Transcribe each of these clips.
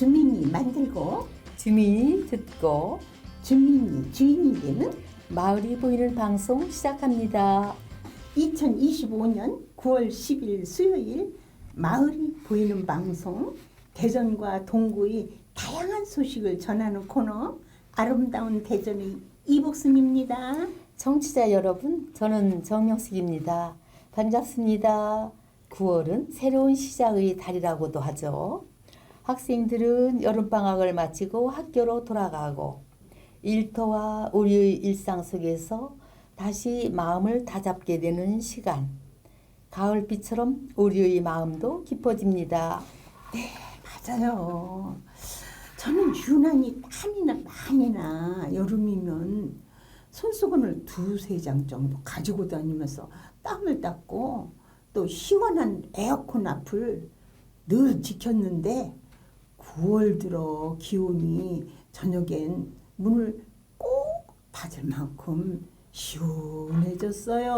주민이 만들고 주민이 듣고 주민이 주인이 되는 마을이 보이는 방송 시작합니다. 2025년 9월 10일 수요일 마을이 보이는 방송 대전과 동구의 다양한 소식을 전하는 코너 아름다운 대전의 이복순입니다. 청취자 여러분, 저는 정명숙입니다. 반갑습니다. 9월은 새로운 시작의 달이라고도 하죠. 학생들은 여름방학을 마치고 학교로 돌아가고 일터와 우리의 일상 속에서 다시 마음을 다잡게 되는 시간. 가을비처럼 우리의 마음도 깊어집니다. 맞아요. 저는 유난히 땀이나 많이 나 여름이면 손수건을 두세 장 정도 가지고 다니면서 땀을 닦고 또 시원한 에어컨 앞을 늘 지켰는데 9월 들어 기온이 저녁엔 문을 꼭 닫을 만큼 시원해졌어요.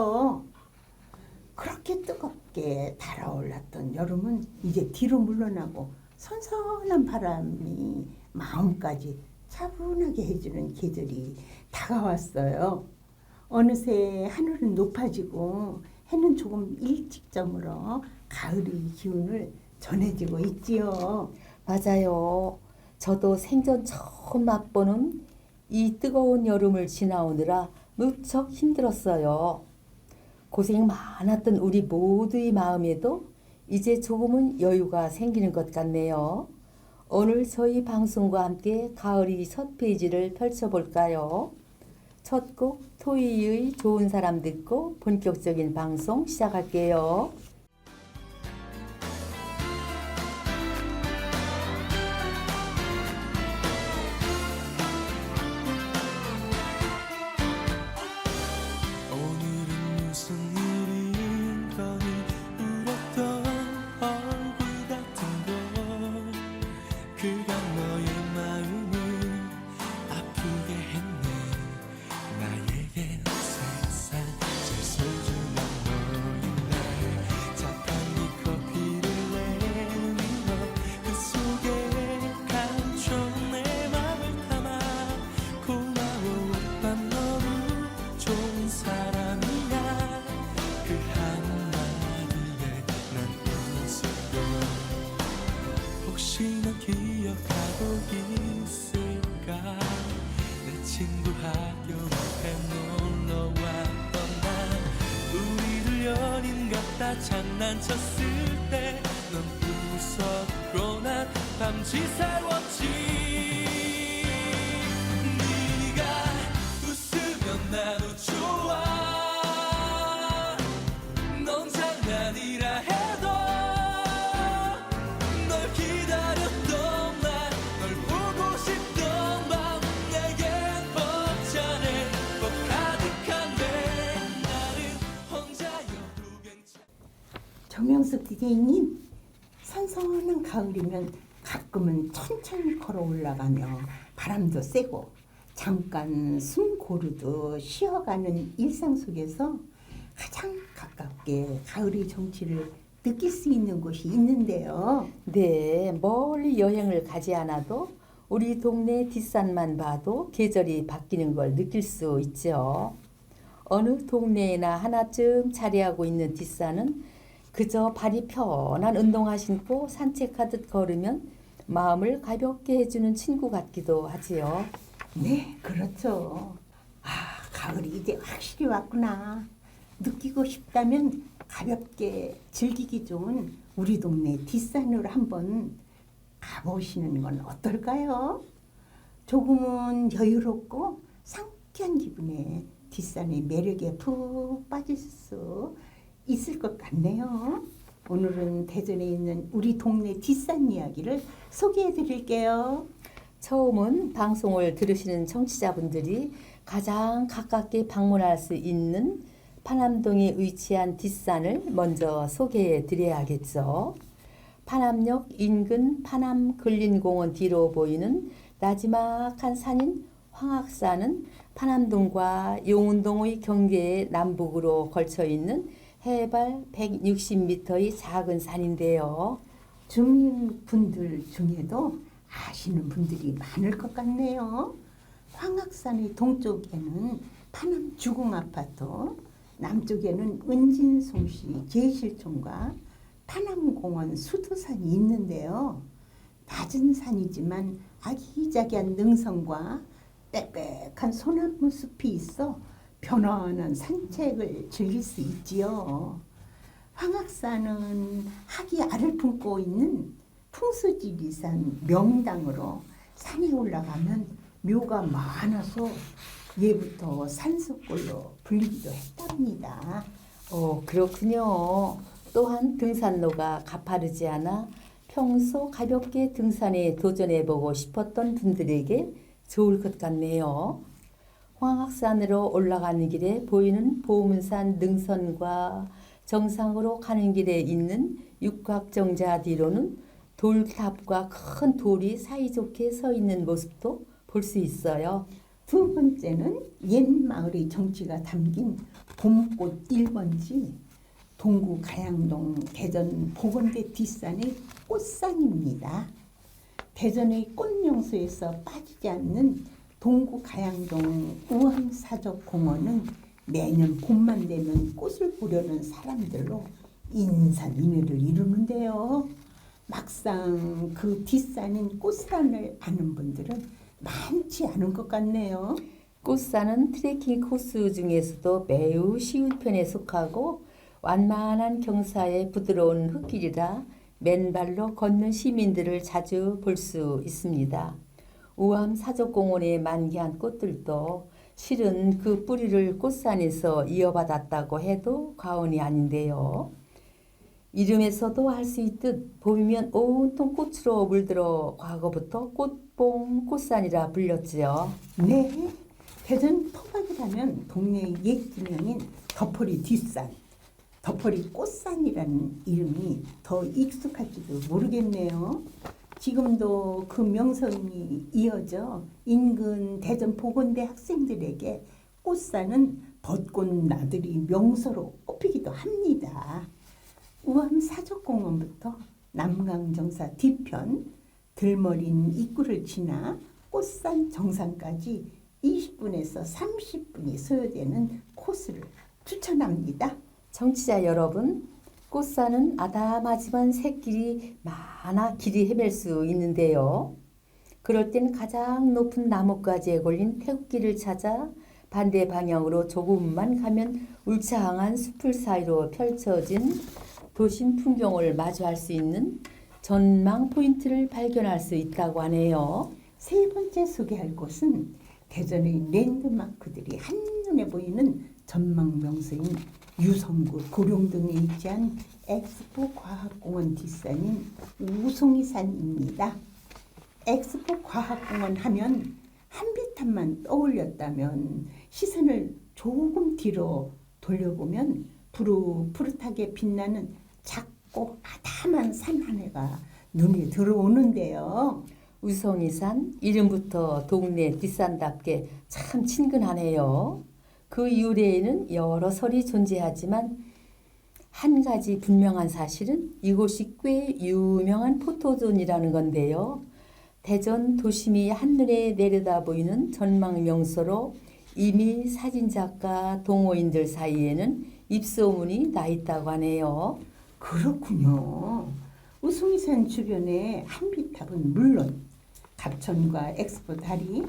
그렇게 뜨겁게 달아올랐던 여름은 이제 뒤로 물러나고 선선한 바람이 마음까지 차분하게 해주는 계절이 다가왔어요. 어느새 하늘은 높아지고 해는 조금 일찍 저물어 가을의 기운을 전해지고 있지요. 맞아요. 저도 생전 처음 맛보는 이 뜨거운 여름을 지나오느라 무척 힘들었어요. 고생 많았던 우리 모두의 마음에도 이제 조금은 여유가 생기는 것 같네요. 오늘 저희 방송과 함께 가을이 첫 페이지를 펼쳐볼까요? 첫 곡 토이의 좋은 사람 듣고 본격적인 방송 시작할게요. 장난쳤을 때 넌 웃었고 난 밤지 새웠 정명숙 디제이님, 선선한 가을이면 가끔은 천천히 걸어 올라가며 바람도 쐬고 잠깐 숨 고르듯 쉬어가는 일상 속에서 가장 가깝게 가을의 정취를 느낄 수 있는 곳이 있는데요. 네, 멀리 여행을 가지 않아도 우리 동네 뒷산만 봐도 계절이 바뀌는 걸 느낄 수 있죠. 어느 동네에나 하나쯤 자리하고 있는 뒷산은 그저 발이 편한 운동화 신고 산책하듯 걸으면 마음을 가볍게 해주는 친구 같기도 하지요. 네, 그렇죠. 아, 가을이 이제 확실히 왔구나. 느끼고 싶다면 가볍게 즐기기 좋은 우리 동네 뒷산으로 한번 가보시는 건 어떨까요? 조금은 여유롭고 상쾌한 기분에 뒷산의 매력에 푹 빠질 수 있을 것 같네요. 오늘은 대전에 있는 우리 동네 뒷산 이야기를 소개해 드릴게요. 처음은 방송을 들으시는 청취자분들이 가장 가깝게 방문할 수 있는 파남동에 위치한 뒷산을 먼저 소개해 드려야겠죠. 파남역 인근 파남 근린공원 뒤로 보이는 나지막한 산인 황악산은 파남동과 용운동의 경계의 남북으로 걸쳐 있는 해발 160m의 작은 산인데요. 주민분들 중에도 아시는 분들이 많을 것 같네요. 황악산의 동쪽에는 파남 주공 아파트, 남쪽에는 은진송시 제실촌과 파남공원 수도산이 있는데요. 낮은 산이지만 아기자기한 능선과 빽빽한 소나무 숲이 있어 편안한 산책을 즐길 수 있지요. 황악산은 학이 알을 품고 있는 풍수지리산 명당으로 산에 올라가면 묘가 많아서 예부터 산속골로 불리기도 했답니다. 어, 그렇군요. 또한 등산로가 가파르지 않아 평소 가볍게 등산에 도전해보고 싶었던 분들에게 좋을 것 같네요. 황악산으로 올라가는 길에 보이는 보문산 능선과 정상으로 가는 길에 있는 육각정자 뒤로는 돌탑과 큰 돌이 사이좋게 서 있는 모습도 볼 수 있어요. 두 번째는 옛 마을의 정취가 담긴 봄꽃 1번지 동구 가양동 대전 보건대 뒷산의 꽃산입니다. 대전의 꽃명소에서 빠지지 않는 동구 가양동 우암사적공원은 매년 봄만 되면 꽃을 보려는 사람들로 인산인해를 이루는데요. 막상 그 뒷산인 꽃산을 아는 분들은 많지 않은 것 같네요. 꽃산은 트레킹 코스 중에서도 매우 쉬운 편에 속하고 완만한 경사의 부드러운 흙길이라 맨발로 걷는 시민들을 자주 볼 수 있습니다. 우암 사족공원에 만개한 꽃들도 실은 그 뿌리를 꽃산에서 이어받았다고 해도 과언이 아닌데요. 이름에서도 알 수 있듯 봄이면 온통 꽃으로 물들어 과거부터 꽃봉 꽃산이라 불렸지요. 네, 대전 토박이라면 동네의 옛 기명인 덮어리 뒷산, 덮어리 꽃산이라는 이름이 더 익숙할지도 모르겠네요. 지금도 그 명성이 이어져 인근 대전 보건대 학생들에게 꽃산은 벚꽃 나들이 명소로 꼽히기도 합니다. 우암 사적공원부터 남강정사 뒤편 들머린 입구를 지나 꽃산 정상까지 20분에서 30분이 소요되는 코스를 추천합니다. 청취자 여러분, 꽃산은 아담하지만 새길이 많아 길이 헤맬 수 있는데요. 그럴 땐 가장 높은 나뭇가지에 걸린 태극기를 찾아 반대 방향으로 조금만 가면 울창한 숲을 사이로 펼쳐진 도심 풍경을 마주할 수 있는 전망 포인트를 발견할 수 있다고 하네요. 세 번째 소개할 곳은 대전의 랜드마크들이 한눈에 보이는 전망 명소인 유성구 고룡동에 위치한 엑스포 과학공원 뒷산인 우송이산입니다. 엑스포 과학공원 하면 한비탄만 떠올렸다면 시선을 조금 뒤로 돌려보면 푸릇푸릇하게 빛나는 작고 아담한 산 하나가 눈에 들어오는데요. 우성이산 이름부터 동네 뒷산답게 참 친근하네요. 그 유래에는 여러 설이 존재하지만 한 가지 분명한 사실은 이곳이 꽤 유명한 포토존이라는 건데요. 대전 도심이 한눈에 내려다 보이는 전망 명소로 이미 사진작가 동호인들 사이에는 입소문이 나 있다고 하네요. 그렇군요. 우송이산 주변의 한비탑은 물론 갑천과 엑스포 다리,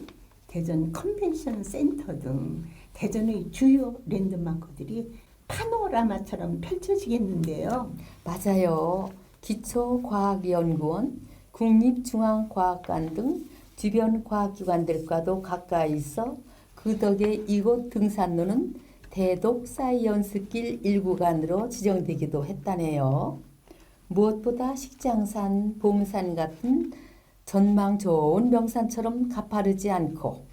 대전 컨벤션 센터 등 대전의 주요 랜드마크들이 파노라마처럼 펼쳐지겠는데요. 맞아요. 기초과학연구원, 국립중앙과학관 등 주변 과학기관들과도 가까이 있어 그 덕에 이곳 등산로는 대독 사이언스길 1구간으로 지정되기도 했다네요. 무엇보다 식장산, 봄산 같은 전망 좋은 명산처럼 가파르지 않고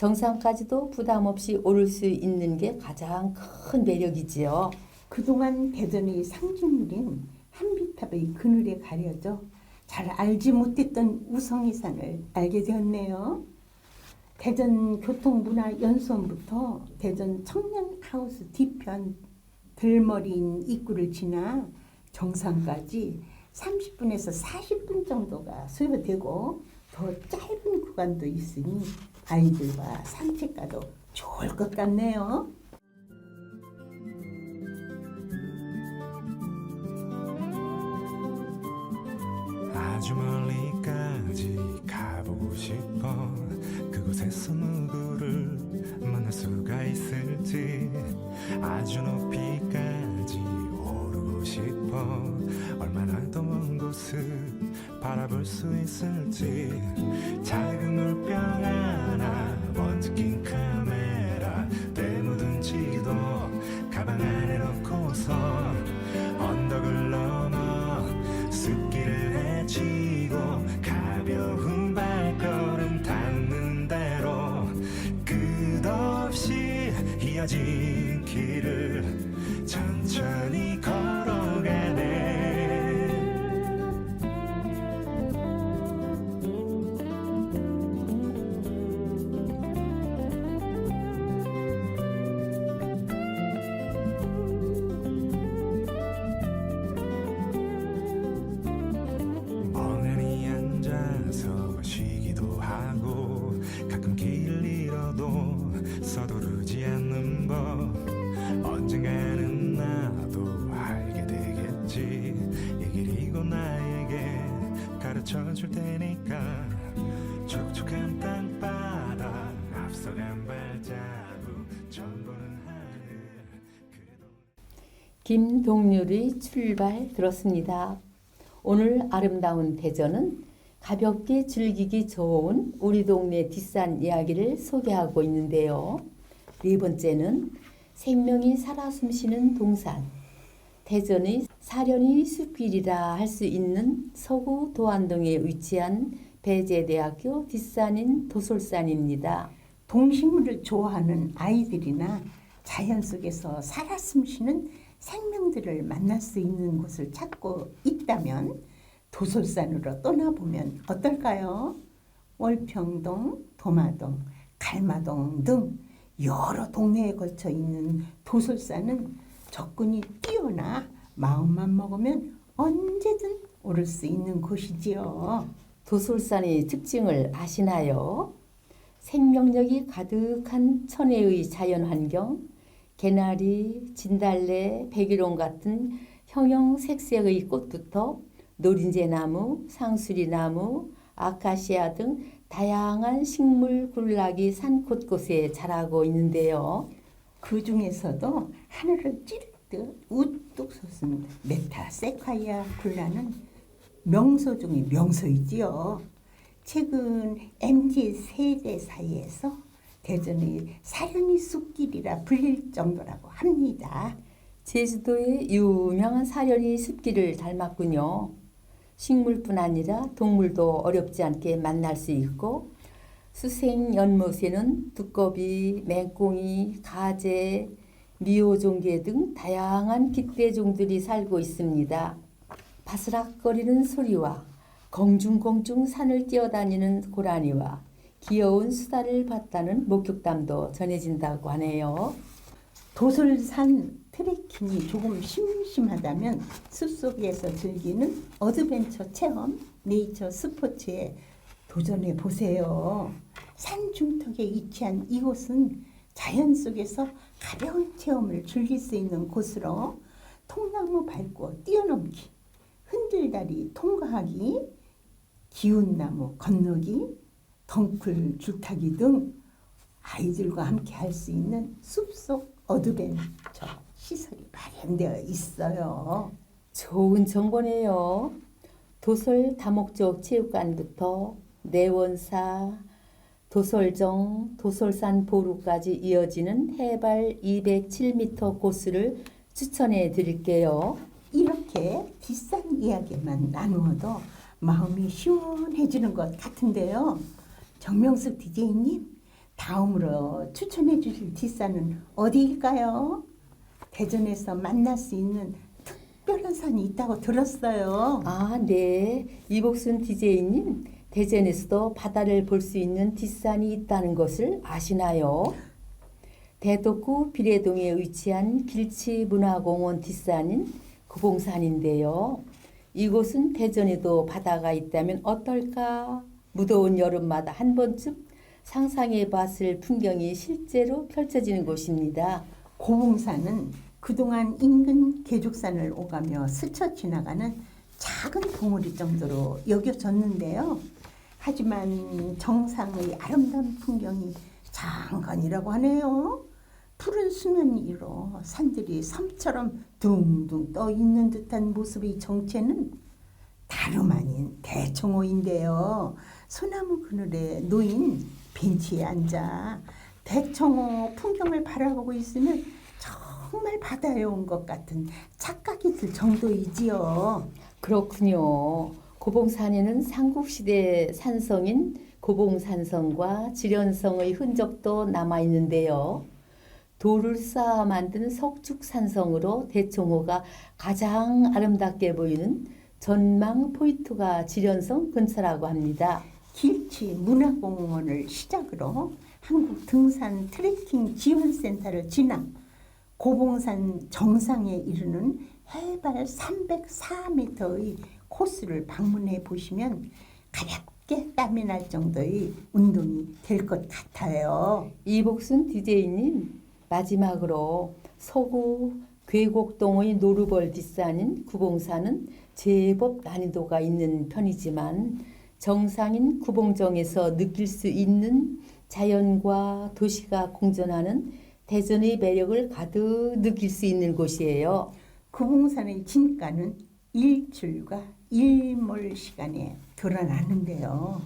정상까지도 부담 없이 오를 수 있는 게 가장 큰 매력이지요. 그동안 대전의 상징물인 한비탑의 그늘에 가려져 잘 알지 못했던 우성이산을 알게 되었네요. 대전 교통문화연수원부터 대전 청년하우스 뒤편 들머리인 입구를 지나 정상까지 30분에서 40분 정도가 소요되고 더 짧은 구간도 있으니 아이들과 산책 가도 좋을 것 같네요. 아주 멀리까지 가보고 싶어. 그곳에서 누구를 만날 수가 있을지. 아주 높이까지 오르고 싶어 얼마나 더 먼 곳을 바라볼 수 있을지. 작은 물병 하나 먼지 낀 카메라 때 묻은 지도 가방 안에 넣고서 언덕을 넘어 숲길을 헤치고 가벼운 발걸음 닿는 대로 끝없이 이어진 되겠지 이 길이 곧 나에게 가르쳐 줄 테니까 촉촉한 땅바닥 앞서간 발자국 처음 보는 하늘 그래도 김동률의 출발 들었습니다. 오늘 아름다운 대전은 가볍게 즐기기 좋은 우리 동네 뒷산 이야기를 소개하고 있는데요. 네 번째는 생명이 살아 숨쉬는 동산. 대전의 사려니 숲길이라 할 수 있는 서구 도안동에 위치한 배재대학교 뒷산인 도솔산입니다. 동식물을 좋아하는 아이들이나 자연 속에서 살아 숨쉬는 생명들을 만날 수 있는 곳을 찾고 있다면 도솔산으로 떠나보면 어떨까요? 월평동, 도마동, 갈마동 등 여러 동네에 걸쳐 있는 도솔산은 접근이 뛰어나 마음만 먹으면 언제든 오를 수 있는 곳이지요. 도솔산의 특징을 아시나요? 생명력이 가득한 천혜의 자연환경, 개나리, 진달래, 백일홍 같은 형형색색의 꽃부터 노린재나무, 상수리나무, 아카시아 등 다양한 식물 군락이 산 곳곳에 자라고 있는데요. 그 중에서도 하늘을 찌르듯 우뚝 솟은 메타 세콰이아 굴라는 명소 중의 명소이지요. 최근 MZ 세대 사이에서 대전의 사려니 숲길이라 불릴 정도라고 합니다. 제주도의 유명한 사려니 숲길을 닮았군요. 식물뿐 아니라 동물도 어렵지 않게 만날 수 있고 수생 연못에는 두꺼비, 맹꽁이, 가재, 미호종개 등 다양한 깃대종들이 살고 있습니다. 바스락거리는 소리와 공중공중 산을 뛰어다니는 고라니와 귀여운 수다를 봤다는 목격담도 전해진다고 하네요. 도솔산 트레킹이 조금 심심하다면 숲속에서 즐기는 어드벤처 체험, 네이처 스포츠에 도전해 보세요. 산 중턱에 위치한 이곳은 자연 속에서 가벼운 체험을 즐길 수 있는 곳으로 통나무 밟고 뛰어넘기, 흔들다리 통과하기, 기운나무 건너기, 덩굴 줄타기 등 아이들과 함께 할 수 있는 숲속 어드벤처 시설이 마련되어 있어요. 좋은 정보네요. 도솔 다목적 체육관부터 내원사, 도솔정, 도솔산 보루까지 이어지는 해발 207m 코스를 추천해 드릴게요. 이렇게 뒷산 이야기만 나누어도 마음이 시원해지는 것 같은데요. 정명숙 DJ님, 다음으로 추천해 주실 뒷산은 어디일까요? 대전에서 만날 수 있는 특별한 산이 있다고 들었어요. 아, 네. 이복순 DJ님, 대전에서도 바다를 볼 수 있는 뒷산이 있다는 것을 아시나요? 대덕구 비례동에 위치한 길치문화공원 뒷산인 구봉산인데요. 이곳은 대전에도 바다가 있다면 어떨까 무더운 여름마다 한 번쯤 상상해 봤을 풍경이 실제로 펼쳐지는 곳입니다. 고봉산은 그동안 인근 계족산을 오가며 스쳐 지나가는 작은 봉우리 정도로 여겨졌는데요. 하지만 정상의 아름다운 풍경이 장관이라고 하네요. 푸른 수면 위로 산들이 섬처럼 둥둥 떠 있는 듯한 모습의 정체는 다름 아닌 대청호인데요. 소나무 그늘에 놓인 벤치에 앉아 대청호 풍경을 바라보고 있으면 정말 바다에 온 것 같은 착각이 들 정도이지요. 그렇군요. 고봉산에는 삼국시대 산성인 고봉산성과 지련성의 흔적도 남아 있는데요. 돌을 쌓아 만든 석축산성으로 대청호가 가장 아름답게 보이는 전망 포인트가 지련성 근처라고 합니다. 길치 문화공원을 시작으로 한국 등산 트레킹 지원센터를 지나 고봉산 정상에 이르는 해발 304m의 코스를 방문해 보시면 가볍게 땀이 날 정도의 운동이 될 것 같아요. 이복순 DJ님 마지막으로 서구 괴곡동의 노루벌 뒷산인 구봉산은 제법 난이도가 있는 편이지만 정상인 구봉정에서 느낄 수 있는 자연과 도시가 공존하는 대전의 매력을 가득 느낄 수 있는 곳이에요. 구봉산의 진가는 일출과 일몰 시간에 드러나는데요.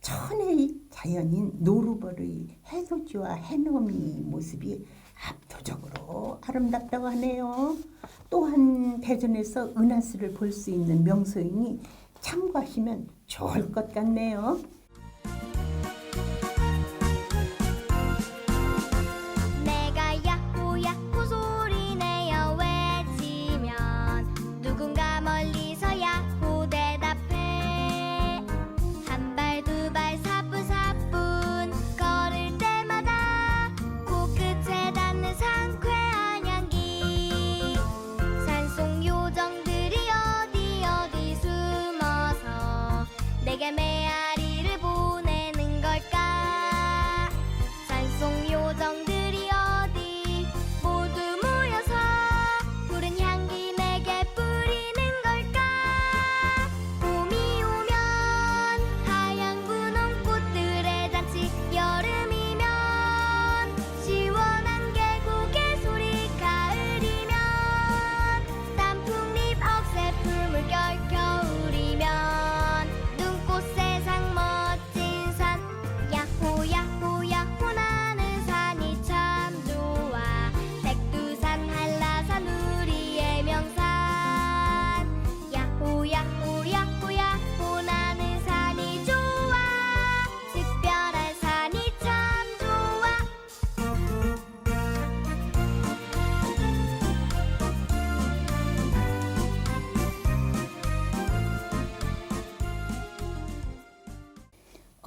천혜의 자연인 노루벌의 해돋이와 해넘이 모습이 압도적으로 아름답다고 하네요. 또한 대전에서 은하수를 볼 수 있는 명소이니 참고하시면 좋을 것 같네요.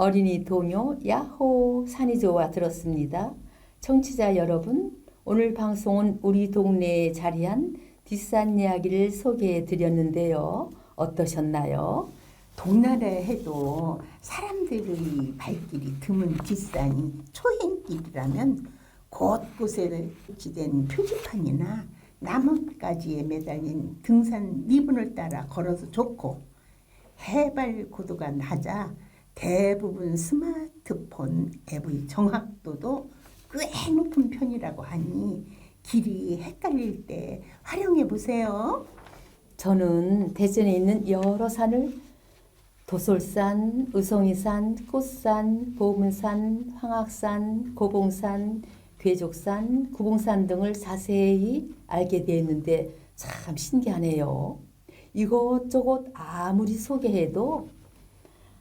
어린이 동요 야호 산이 좋아 들었습니다. 청취자 여러분, 오늘 방송은 우리 동네에 자리한 뒷산 이야기를 소개해 드렸는데요. 어떠셨나요? 동나라에 해도 사람들의 발길이 드문 뒷산이 초행길이라면 곳곳에 배치된 표지판이나 나뭇가지에 매달린 등산 리본을 따라 걸어서 좋고 해발 고도가 낮아 대부분 스마트폰 앱의 정확도도 꽤 높은 편이라고 하니 길이 헷갈릴 때 활용해 보세요. 저는 대전에 있는 여러 산을 도솔산, 의성이산, 꽃산, 보문산, 황악산, 고봉산, 괴족산, 구봉산 등을 자세히 알게 되었는데 참 신기하네요. 이것저것 아무리 소개해도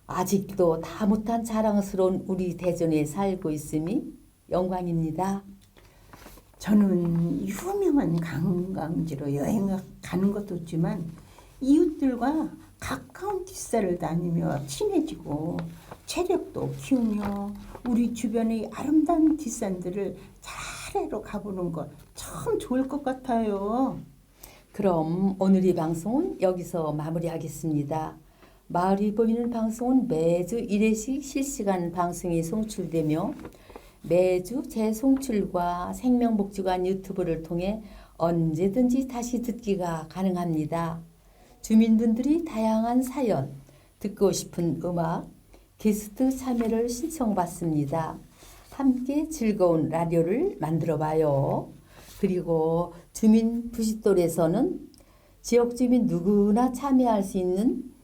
아직도 다 못한 자랑스러운 우리 대전에 살고 있음이 영광입니다. 저는 유명한 관광지로 여행 가는 것도 있지만 이웃들과 가까운 뒷산을 다니며 친해지고 체력도 키우며 우리 주변의 아름다운 뒷산들을 차례로 가보는 것 참 좋을 것 같아요. 그럼 오늘 이 방송은 여기서 마무리하겠습니다. 마을이 보이는 방송은 매주 1회씩 실시간 방송이 송출되며 매주 재송출과 생명복지관 유튜브를 통해 언제든지 다시 듣기가 가능합니다. 주민분들이 다양한 사연, 듣고 싶은 음악, 게스트 참여를 신청받습니다. 함께 즐거운 라디오를 만들어 봐요. 그리고 주민 부싯돌에서는 지역 주민 누구나 참여할 수 있는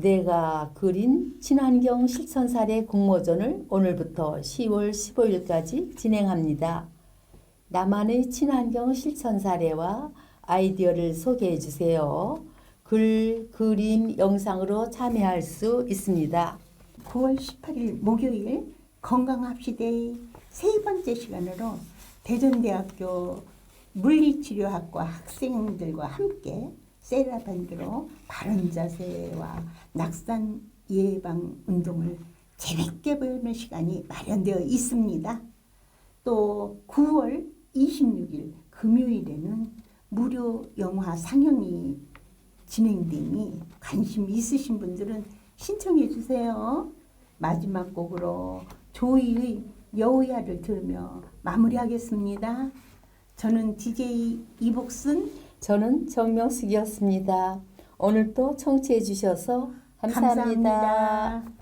내가 그린 친환경 실천 사례 공모전을 오늘부터 10월 15일까지 진행합니다. 나만의 친환경 실천 사례와 아이디어를 소개해 주세요. 글, 그림, 영상으로 참여할 수 있습니다. 9월 18일 목요일 건강합시데이 세 번째 시간으로 대전대학교 물리치료학과 학생들과 함께 세라밴드로 바른 자세와 낙산 예방 운동을 재밌게 배우는 시간이 마련되어 있습니다. 또 9월 26일 금요일에는 무료 영화 상영이 진행되니 관심 있으신 분들은 신청해 주세요. 마지막 곡으로 조이의 여우야를 들으며 마무리하겠습니다. 저는 DJ 이복순 저는 정명숙이었습니다. 오늘도 청취해 주셔서 감사합니다. 감사합니다.